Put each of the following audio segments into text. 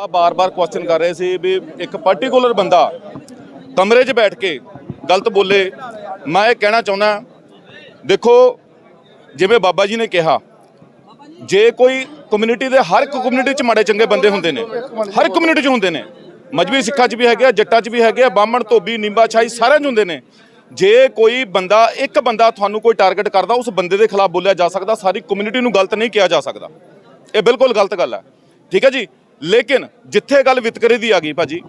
ਆ ਬਾਰ-ਬਾਰ ਕੁਐਸਚਨ ਕਰ ਰਹੇ ਸੀ ਵੀ ਇੱਕ ਪਾਰਟਿਕੂਲਰ ਬੰਦਾ ਕਮਰੇ 'ਚ ਬੈਠ ਕੇ ਗਲਤ ਬੋਲੇ, ਮੈਂ ਇਹ ਕਹਿਣਾ ਚਾਹੁੰਦਾ, ਦੇਖੋ, ਜਿਵੇਂ ਬਾਬਾ ਜੀ ਨੇ ਕਿਹਾ, ਜੇ ਕੋਈ ਕਮਿਊਨਿਟੀ ਦੇ ਹਰ ਇੱਕ ਕਮਿਊਨਿਟੀ 'ਚ ਮਾੜੇ ਚੰਗੇ ਬੰਦੇ ਹੁੰਦੇ ਨੇ, ਹਰ ਕਮਿਊਨਿਟੀ 'ਚ ਹੁੰਦੇ ਨੇ, ਮਜਬੀ ਸਿੱਖਾਂ 'ਚ ਵੀ ਹੈਗੇ ਆ, ਜੱਟਾਂ 'ਚ ਵੀ ਹੈਗੇ ਆ, ਬਾਹਮਣ, ਧੋਬੀ ਨਿੰਬਾ ਛਾਈ ਸਾਰਿਆਂ 'ਚ ਹੁੰਦੇ ਨੇ, ਜੇ ਕੋਈ ਬੰਦਾ, ਇੱਕ ਬੰਦਾ ਤੁਹਾਨੂੰ ਕੋਈ ਟਾਰਗੇਟ ਕਰਦਾ, ਉਸ ਬੰਦੇ ਦੇ ਖਿਲਾਫ ਬੋਲਿਆ ਜਾ ਸਕਦਾ, ਸਾਰੀ ਕਮਿਊਨਿਟੀ ਨੂੰ ਗਲਤ ਨਹੀਂ ਕਿਹਾ ਜਾ ਸਕਦਾ। ਇਹ ਬਿਲਕੁਲ ਗਲਤ ਗੱਲ ਹੈ। ਠੀਕ ਹੈ ਜੀ? ਲੇਕਿਨ ਜਿੱਥੇ ਗੱਲ ਵਿਤਕਰੇ ਦੀ ਆ ਗਈ ਭਾਜੀ,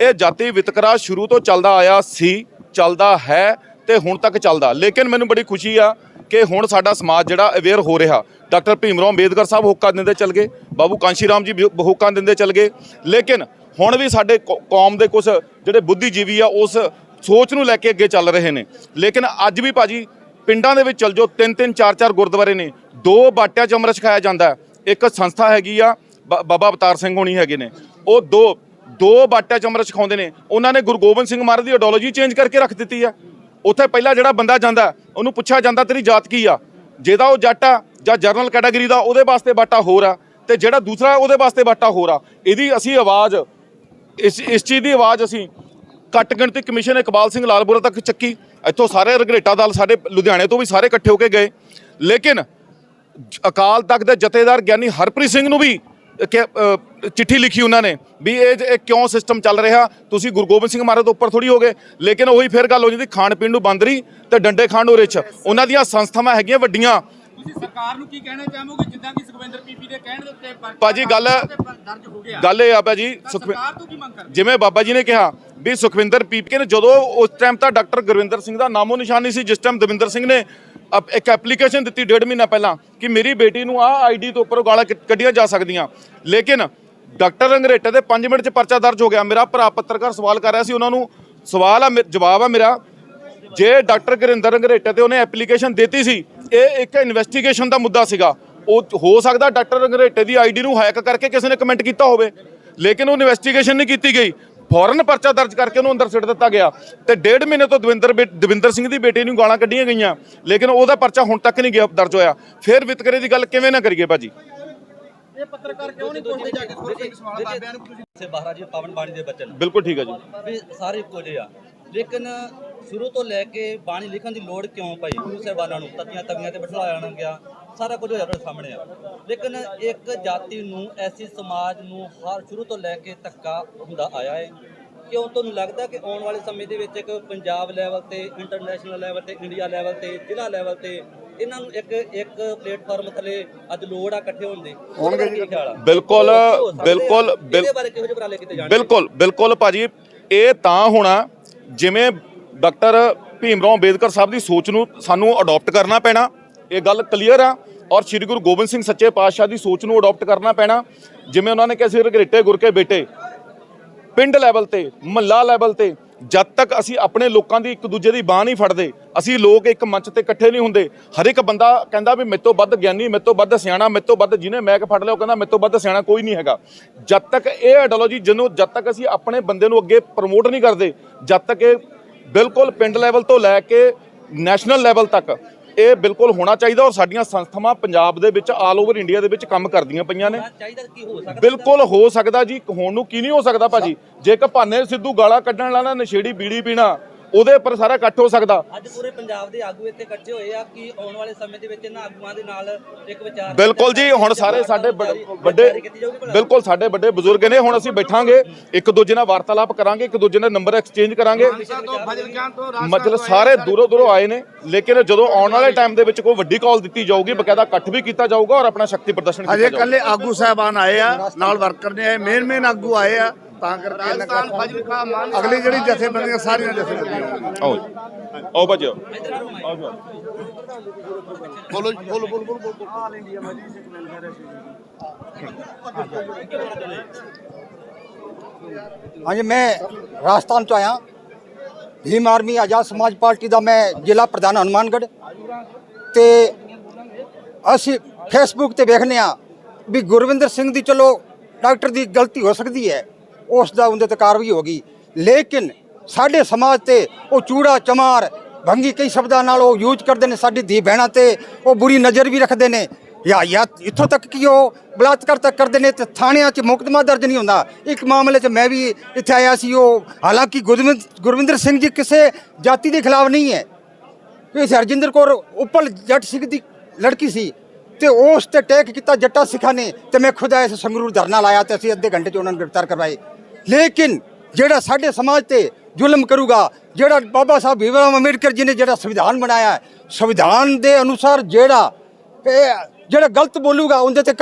ਇਹ ਜਾਤੀ ਵਿਤਕਰਾ ਸ਼ੁਰੂ ਤੋਂ ਚੱਲਦਾ ਆਇਆ ਸੀ, ਚੱਲਦਾ ਹੈ ਤੇ ਹੁਣ ਤੱਕ ਚੱਲਦਾ। ਲੇਕਿਨ ਮੈਨੂੰ ਬੜੀ ਖੁਸ਼ੀ ਆ ਕਿ ਹੁਣ ਸਾਡਾ ਸਮਾਜ ਜਿਹੜਾ ਅਵੇਅਰ ਹੋ ਰਿਹਾ। ਡਾਕਟਰ ਭੀਮਰਾਓ ਅੰਬੇਦਕਰ ਸਾਹਿਬ ਹੋਕਾ ਦਿੰਦੇ ਚੱਲ ਗਏ, ਬਾਬੂ ਕਾਂਸ਼ੀ ਰਾਮ ਜੀ ਵੀ ਹੋਕਾ ਦਿੰਦੇ ਚੱਲ ਗਏ। ਲੇਕਿਨ ਹੁਣ ਵੀ ਸਾਡੇ ਕੌ- ਕੌਮ ਦੇ ਕੁਝ ਜਿਹੜੇ ਬੁੱਧੀਜੀਵੀ ਆ, ਉਸ ਸੋਚ ਨੂੰ ਲੈ ਕੇ ਅੱਗੇ ਚੱਲ ਰਹੇ ਨੇ। ਲੇਕਿਨ ਅੱਜ ਵੀ ਭਾਜੀ, ਪਿੰਡਾਂ ਦੇ ਵਿੱਚ ਚਲ ਜਾਓ ਤਿੰਨ ਤਿੰਨ ਚਾਰ ਚਾਰ ਗੁਰਦੁਆਰੇ ਨੇ। ਦੋ ਬਾਟਿਆਂ 'ਚ ਅੰਮ੍ਰਿਤ ਛਕਾਇਆ ਜਾਂਦਾ ਇੱਕ ਸੰਸਥਾ ਹੈਗੀ ਆ ਬਾਬਾ ਅਵਤਾਰ ਸਿੰਘ ਹੋਣੀ ਹੈਗੇ ਨੇ। ਉਹ ਦੋ ਦੋ ਬਾਟਿਆਂ ਚਮਰ ਸਿਖਾਉਂਦੇ ਨੇ। ਉਹਨਾਂ ਨੇ ਗੁਰੂ ਗੋਬਿੰਦ ਸਿੰਘ ਮਹਾਰਾਜ ਦੀ ਆਈਡੀਓਲੋਜੀ ਚੇਂਜ ਕਰਕੇ ਰੱਖ ਦਿੱਤੀ ਆ। ਉੱਥੇ ਪਹਿਲਾਂ ਜਿਹੜਾ ਬੰਦਾ ਜਾਂਦਾ, ਉਹਨੂੰ ਪੁੱਛਿਆ ਜਾਂਦਾ, ਤੇਰੀ ਜਾਤ ਕੀ ਆ? ਜਿਹਦਾ ਉਹ ਜੱਟ ਆ ਜਾਂ ਜਰਨਲ ਕੈਟਾਗਰੀ ਦਾ, ਉਹਦੇ ਵਾਸਤੇ ਬਾਟਾ ਹੋਰ ਆ ਤੇ ਜਿਹੜਾ ਦੂਸਰਾ, ਉਹਦੇ ਵਾਸਤੇ ਬਾਟਾ ਹੋਰ ਆ। ਇਹਦੀ ਅਸੀਂ ਆਵਾਜ਼, ਇਸ ਇਸ ਚੀਜ਼ ਦੀ ਆਵਾਜ਼ ਅਸੀਂ ਘੱਟ ਗਿਣਤੀ ਕਮਿਸ਼ਨ ਇਕਬਾਲ ਸਿੰਘ ਲਾਲਪੁਰਾ ਤੱਕ ਚੱਕੀ। ਇੱਥੋਂ ਸਾਰੇ ਰਗਰੇਟਾ ਦਲ ਸਾਡੇ ਲੁਧਿਆਣੇ ਤੋਂ ਵੀ ਸਾਰੇ ਇਕੱਠੇ ਹੋ ਕੇ ਗਏ। ਲੇਕਿਨ ਅਕਾਲ ਤਖਤ ਦੇ ਜਥੇਦਾਰ ਗਿਆਨੀ ਹਰਪ੍ਰੀਤ ਸਿੰਘ ਨੂੰ ਵੀ ਕਿ- ਚਿੱਠੀ ਲਿਖੀ ਉਹਨਾਂ ਨੇ ਵੀ ਇਹ ਇਹ ਕਿਉਂ ਸਿਸਟਮ ਚੱਲ ਰਿਹਾ? ਤੁਸੀਂ ਗੁਰੂ ਗੋਬਿੰਦ ਸਿੰਘ ਮਹਾਰਾਜ ਤੋਂ ਉੱਪਰ ਥੋੜੀ ਹੋ ਗਏ ਲੇਕਿਨ ਉਹੀ ਫਿਰ ਗੱਲ ਹੋ ਜਾਂਦੀ ਖਾਣ ਪੀਣ ਨੂੰ ਬੰਦਰੀ ਤੇ ਡੰਡੇ ਖਾਣ ਨੂੰ ਰਿਚ ਉਹਨਾਂ ਦੀਆਂ ਸੰਸਥਾਵਾਂ ਹੈਗੀਆਂ ਵੱਡੀਆਂ। ਤੁਸੀਂ ਸਰਕਾਰ ਨੂੰ ਕੀ ਕਹਿਣਾ ਚਾਹੋਗੇ? ਜਿੱਦਾਂ ਕਿ ਸੁਖਵਿੰਦਰ ਪੀਪੀ ਦੇ ਕਹਿਣ ਦੇ ਉੱਤੇ ਭਾਜੀ ਗੱਲ- ਦਰਜ ਹੋ ਗਿਆ। ਗੱਲ ਇਹ ਆ ਭਾਜੀ ਸਰਕਾਰ ਤੋਂ ਕੀ ਮੰਗ ਕਰਦੇ? ਜਿਵੇਂ ਬਾਬਾ ਜੀ ਨੇ ਕਿਹਾ ਵੀ ਸੁਖਵਿੰਦਰ ਪੀਪਕੇ ਨੇ ਜਦੋਂ ਉਸ ਟਾਈਮ ਤਾਂ ਡਾਕਟਰ ਗੁਰਵਿੰਦਰ ਸਿੰਘ ਦਾ ਨਾਮੋ ਨਿਸ਼ਾਨ ਨਹੀਂ ਸੀ ਜਿਸ ਟਾਈਮ ਦਵਿੰਦਰ ਸਿੰਘ ਨੇ ਇੱਕ ਐਪਲੀਕੇਸ਼ਨ ਦਿੱਤੀ ਡੇਢ ਮਹੀਨਾ ਪਹਿਲਾਂ ਕਿ ਮੇਰੀ ਬੇਟੀ ਨੂੰ ਆਹ ਆਈਡੀ ਤੋਂ ਉੱਪਰ ਗਾਲਾਂ ਕੱਢੀਆਂ ਜਾ ਸਕਦੀਆਂ। ਲੇਕਿਨ ਡਾਕਟਰ ਰੰਗਰੇਟੇ ਦੇ 5 ਮਿੰਟ 'ਚ ਪਰਚਾ ਦਰਜ ਹੋ ਗਿਆ। ਮੇਰਾ ਭਰਾ ਪੱਤਰਕਾਰ ਸਵਾਲ ਕਰ ਰਿਹਾ ਸੀ, ਉਹਨਾਂ ਨੂੰ ਸਵਾਲ ਆ ਮੇ- ਜਵਾਬ ਆ ਮੇਰਾ। ਜੇ ਡਾਕਟਰ ਗੁਰਿੰਦਰ ਰੰਗਰੇਟੇ ਤੇ ਉਹਨੇ ਐਪਲੀਕੇਸ਼ਨ ਦਿੱਤੀ ਸੀ, ਇਹ ਇੱਕ ਇਨਵੈਸਟੀਗੇਸ਼ਨ ਦਾ ਮੁੱਦਾ ਸੀਗਾ। ਉਹ ਹੋ ਸਕਦਾ ਡਾਕਟਰ ਰੰਗਰੇਟੇ ਦੀ ਆਈਡੀ ਨੂੰ ਹੈਕ ਕਰਕੇ ਕਿਸੇ ਨੇ ਕਮੈਂਟ ਕੀਤਾ ਹੋਵੇ। ਲੇਕਿਨ ਉਹ ਇਨਵੈਸਟੀਗੇਸ਼ਨ ਨਹੀਂ ਕੀਤੀ ਗਈ। ਫੌਰਨ ਪਰਚਾ ਦਰਜ ਕਰਕੇ ਉਹਨੂੰ ਅੰਦਰ ਸਿੱਟ ਦਿੱਤਾ ਗਿਆ ਤੇ ਡੇਢ ਮਹੀਨੇ ਤੋਂ ਦਵਿੰਦਰ ਦਵਿੰਦਰ ਸਿੰਘ ਦੀ ਬੇਟੀ ਨੂੰ ਗਾਲਾਂ ਕੱਢੀਆਂ ਗਈਆਂ ਲੇਕਿਨ ਉਹਦਾ ਪਰਚਾ ਹੁਣ ਤੱਕ ਨਹੀਂ ਗਿਆ ਦਰਜ ਹੋਇਆ। ਫਿਰ ਵਿਤਕਰੇ ਦੀ ਗੱਲ ਕਿਵੇਂ ਨਾ ਕਰੀਏ ਭਾਜੀ? ਇਹ ਪੱਤਰਕਾਰ ਕਿਉਂ ਨਹੀਂ ਪੁੱਛਦੇ ਜਾ ਕੇ? ਥੋੜੇ ਸਿੰਘ ਸਵਾਲ ਬਾਬਿਆਂ ਨੂੰ ਤੁਸੀਂ ਸੇ ਮਹਾਰਾਜ ਜੀ ਪਾਵਨ ਬਾਣੀ ਦੇ ਬਚਨ। ਬਿਲਕੁਲ ਠੀਕ ਹੈ ਜੀ। ਵੀ ਸਾਰੇ ਇੱਕੋ ਜਿਹੇ ਆ। ਲੇਕਿਨ ਸ਼ੁਰੂ ਤੋਂ ਲੈ ਕੇ ਬਾਣੀ ਲਿਖਣ ਦੀ ਲੋੜ ਕਿਉਂ ਪਈ? ਗੁਰੂ ਸਾਹਿਬਾਨਾਂ ਨੂੰ ਤਤੀਆਂ ਤਵੀਆਂ ਤੇ ਬਿਠਾਇਆ ਗਿਆ ਸਾਰਾ ਕੁਝ ਹੋਇਆ ਸਾਹਮਣੇ ਆ। ਲੇਕਿਨ ਇੱਕ ਜਾਤੀ ਨੂੰ ਐਸੀ ਸਮਾਜ ਨੂੰ ਹਰ ਸ਼ੁਰੂ ਤੋਂ ਲੈ ਕੇ ਧੱਕਾ ਹੁੰਦਾ ਆਇਆ ਹੈ। ਕਿਉਂ? ਤੁਹਾਨੂੰ ਲੱਗਦਾ ਕਿ ਆਉਣ ਵਾਲੇ ਸਮੇਂ ਦੇ ਵਿੱਚ ਇੱਕ ਪੰਜਾਬ ਲੈਵਲ ਤੇ ਇੰਟਰਨੈਸ਼ਨਲ ਲੈਵਲ ਤੇ ਇੰਡੀਆ ਲੈਵਲ ਤੇ ਜ਼ਿਲ੍ਹਾ ਲੈਵਲ ਤੇ ਇਹਨਾਂ ਨੂੰ ਇੱਕ ਇੱਕ ਪਲੇਟਫਾਰਮ ਥੱਲੇ ਅੱਜ ਲੋੜ ਆ ਇਕੱਠੇ ਹੋਣ ਦੀ। ਹੋਣਗੇ ਜੀ। ਖਿਆਲ ਆ? ਬਿਲਕੁਲ? ਬਿਲਕੁਲ ਬਿਲਕੁਲ। ਬਿਲਕੁਲ ਭਾਜੀ ਇਹ ਤਾਂ ਹੋਣਾ ਜਿਵੇਂ ਡਾਕਟਰ ਭੀਮਰਾਓ ਅੰਬੇਦਕਰ ਸਾਹਿਬ ਦੀ ਸੋਚ ਨੂੰ ਸਾਨੂੰ ਅਡਾਪਟ ਕਰਨਾ ਪੈਣਾ ਇਹ ਗੱਲ ਕਲੀਅਰ ਆ ਔਰ ਸ੍ਰੀ ਗੁਰੂ ਗੋਬਿੰਦ ਸਿੰਘ ਸੱਚੇ ਪਾਤਸ਼ਾਹ ਦੀ ਸੋਚ ਨੂੰ ਅਡਾਪਟ ਕਰਨਾ ਪੈਣਾ। ਜਿਵੇਂ ਉਹਨਾਂ ਨੇ ਕਿਹਾ ਸੀ, ਰਗਰੇਟੇ ਗੁਰਕੇ ਬੇਟੇ, ਪਿੰਡ ਲੈਵਲ ਤੇ, ਮਹੱਲਾ ਲੈਵਲ ਤੇ, ਜਦ ਤੱਕ ਅਸੀਂ ਆਪਣੇ ਲੋਕਾਂ ਦੀ ਇੱਕ ਦੂਜੇ ਦੀ ਬਾਹ ਨਹੀਂ ਫੜਦੇ, ਅਸੀਂ ਲੋਕ ਇੱਕ ਮੰਚ ਤੇ ਇਕੱਠੇ ਨਹੀਂ ਹੁੰਦੇ। ਹਰ ਇੱਕ ਬੰਦਾ ਕਹਿੰਦਾ ਵੀ ਮੇਰੇ ਤੋਂ ਵੱਧ ਗਿਆਨੀ, ਮੇਰੇ ਤੋਂ ਵੱਧ ਸਿਆਣਾ, ਮੇਰੇ ਤੋਂ ਵੱਧ ਜਿਹਨੇ ਮੈਕ ਫੜ ਲਿਆ, ਉਹ ਕਹਿੰਦਾ ਮੇਰੇ ਤੋਂ ਵੱਧ ਸਿਆਣਾ ਕੋਈ ਨਹੀਂ ਹੈਗਾ। ਜਦ ਤੱਕ ਇਹ ਆਈਡੀਓਲੋਜੀ ਜਿਹਨੂੰ, ਜਦ ਤੱਕ ਅਸੀਂ ਆਪਣੇ ਬੰਦੇ ਨੂੰ ਅੱਗੇ ਪ੍ਰਮੋਟ ਨਹੀਂ ਕਰਦੇ, ਜਦ ਤੱਕ ਇਹ ਬਿਲਕੁਲ ਪਿੰਡ ਲੈਵਲ ਤੋਂ ਲੈ ਕੇ ਨੈਸ਼ਨਲ ਲੈਵਲ ਤੱਕ ਇਹ ਬਿਲਕੁਲ ਹੋਣਾ ਚਾਹੀਦਾ ਔਰ ਸਾਡੀਆਂ ਸੰਸਥਾਵਾਂ ਪੰਜਾਬ ਦੇ ਵਿੱਚ ਆਲ ਓਵਰ ਇੰਡੀਆ ਦੇ ਵਿੱਚ ਕੰਮ ਕਰਦੀਆਂ ਪਈਆਂ ਨੇ। ਬਿਲਕੁਲ ਹੋ ਸਕਦਾ ਜੀ ਹੋਣ ਨੂੰ ਕੀ ਨਹੀਂ ਹੋ ਸਕਦਾ ਭਾਜੀ? ਜੇ ਇੱਕ ਭਾਨੇ ਸਿੱਧੂ ਗਾਲਾਂ ਕੱਢਣ ਵਾਲਾ ਨਸ਼ੇੜੀ ਬੀੜੀ ਪੀਣਾ ਉਹਦੇ ਉੱਪਰ ਸਾਰਾ ਇਕੱਠ ਹੋ ਸਕਦਾ। ਅੱਜ ਪੂਰੇ ਪੰਜਾਬ ਦੇ ਆਗੂ ਇੱਥੇ ਇਕੱਠੇ ਹੋਏ ਆ ਕਿ ਆਉਣ ਵਾਲੇ ਸਮੇਂ ਦੇ ਵਿੱਚ ਇਹਨਾਂ ਆਗੂਆਂ ਦੇ ਨਾਲ ਇੱਕ ਵਿਚਾਰ ਬਿਲਕੁਲ ਜੀ ਹੁਣ ਸਾਰੇ ਸਾਡੇ ਵੱਡ-? ਬਿਲਕੁਲ ਸਾਡੇ ਵੱਡੇ ਬਜ਼ੁਰਗ ਨੇ ਹੁਣ ਅਸੀਂ ਬੈਠਾਂਗੇ ਇੱਕ ਦੂਜੇ ਨਾਲ ਵਾਰਤਾਲਾਪ ਕਰਾਂਗੇ ਇੱਕ ਦੂਜੇ ਨਾਲ ਨੰਬਰ ਐਕਸਚੇਂਜ ਕਰਾਂਗੇ। ਮਤਲਬ ਸਾਰੇ ਦੂਰੋਂ ਦੂਰੋਂ ਆਏ ਨੇ ਲੇਕਿਨ ਜਦੋਂ ਆਉਣ ਵਾਲੇ ਟਾਈਮ ਦੇ ਵਿੱਚ ਕੋਈ ਵੱਡੀ ਕਾਲ ਦਿੱਤੀ ਜਾਊਗੀ ਬਕਾਇਦਾ ਇਕੱਠ ਵੀ ਕੀਤਾ ਜਾਊਗਾ ਔਰ ਆਪਣਾ ਸ਼ਕਤੀ ਪ੍ਰਦਰਸ਼ਨ ਕੀਤਾ ਅਜੇ ਜਾਊਗਾ। ਕੱਲੇ ਆਗੂ ਸਾਹਿਬਾਨ ਆਏ ਆ ਨਾਲ ਵਰਕਰ ਨੇ ਆਏ ਮੇਨ ਮੇਨ ਆਗੂ ਆਏ ਆ। ਤਾਂ ਕਰਕੇ ਇਹਨਾਂ ਰਾਜਸਥਾਨ ਫਜ਼ਲ ਖਾਨ ਮਾਨ ਅਗਲੀ ਜਿਹੜੀ ਜਥੇਬੰਦੀਆਂ ਸਾਰੀਆਂ ਜਥੇਬੰਦੀਆਂ ਆਓ ਜੀ। ਆਓ ਆਓ। ਬੋਲੋ ਬੋਲੋ ਬੋਲੋ ਬੋਲੋ ਹਾਂਜੀ ਮੈਂ ਰਾਜਸਥਾਨ ਤੋਂ ਆਇਆ। ਭੀਮ ਆਰਮੀ ਆਜ਼ਾਦ ਸਮਾਜ ਪਾਰਟੀ ਦਾ ਮੈਂ ਜ਼ਿਲ੍ਹਾ ਪ੍ਰਧਾਨ ਹਨੂਮਾਨਗੜ੍ਹ। ਤੇ ਅਸੀਂ ਫੇਸਬੁੱਕ ਤੇ ਵੇਖਨੇ ਆ ਵੀ ਗੁਰਵਿੰਦਰ ਸਿੰਘ ਦੀ ਚਲੋ ਡਾਕਟਰ ਦੀ ਗਲਤੀ ਹੋ ਸਕਦੀ ਹੈ। ਉਸ ਦਾ ਉਹਦੇ ਤੇ ਕਾਰਵਾਈ ਹੋ ਗਈ। ਲੇਕਿਨ ਸਾਡੇ ਸਮਾਜ ਤੇ ਉਹ ਚੂੜਾ, ਚਮਾਰ, ਭੰਗੀ ਕਈ ਸ਼ਬਦਾਂ ਨਾਲ ਉਹ ਯੂਜ਼ ਕਰਦੇ ਨੇ ਸਾਡੀ ਧੀ ਭੈਣਾਂ ਤੇ, ਉਹ ਬੁਰੀ ਨਜ਼ਰ ਵੀ ਰੱਖਦੇ ਨੇ। ਜਾਂ ਜਾਂ ਇੱਥੋਂ ਤੱਕ ਕਿ ਉਹ ਬਲਾਤਕਾਰ ਤੱਕ ਕਰਦੇ ਨੇ ਤੇ ਥਾਣਿਆਂ 'ਚ ਮੁਕਦਮਾ ਦਰਜ ਨਹੀਂ ਹੁੰਦਾ। ਇੱਕ ਮਾਮਲੇ 'ਚ ਮੈਂ ਵੀ ਇੱਥੇ ਆਇਆ ਸੀ, ਉਹ ਹਾਲਾਂਕਿ ਗੁਰਵਿੰਦ ਗੁਰਵਿੰਦਰ ਸਿੰਘ ਜੀ ਕਿਸੇ ਜਾਤੀ ਦੇ ਖਿਲਾਫ ਨਹੀਂ ਹੈ। ਇਹ ਹਰਜਿੰਦਰ ਕੌਰ ਉੱਪਲ ਜੱਟ ਸਿੰਘ ਦੀ ਲੜਕੀ ਸੀ ਤੇ ਉਸ ਤੇ ਟੈਕ ਕੀਤਾ ਜੱਟਾ ਸਿੱਖਾਂ ਨੇ ਤੇ ਮੈਂ ਖੁਦ ਆਇਆ ਸੰਗਰੂਰ ਧਰਨਾ ਲਾਇਆ ਤੇ ਅਸੀਂ ਅੱਧੇ ਘੰਟੇ 'ਚ ਉਹਨਾਂ ਨੂੰ ਗ੍ਰਿਫਤਾਰ ਕਰਵਾਏ। ਲੇਕਿਨ ਜਿਹੜਾ ਸਾਡੇ ਸਮਾਜ ਤੇ ਜ਼ੁਲਮ ਕਰੂਗਾ ਜਿਹੜਾ ਬਾਬਾ ਸਾਹਿਬ ਭੀਮਰਾਮ ਅੰਬੇਡਕਰ ਜੀ ਨੇ ਜਿਹੜਾ ਸੰਵਿਧਾਨ ਬਣਾਇਆ ਹੈ, ਸੰਵਿਧਾਨ ਦੇ ਅਨੁਸਾਰ ਜਿਹੜਾ ਇਹ ਜਿਹੜਾ ਗਲਤ ਬੋਲੂਗਾ ਉਹਦੇ ਤੇ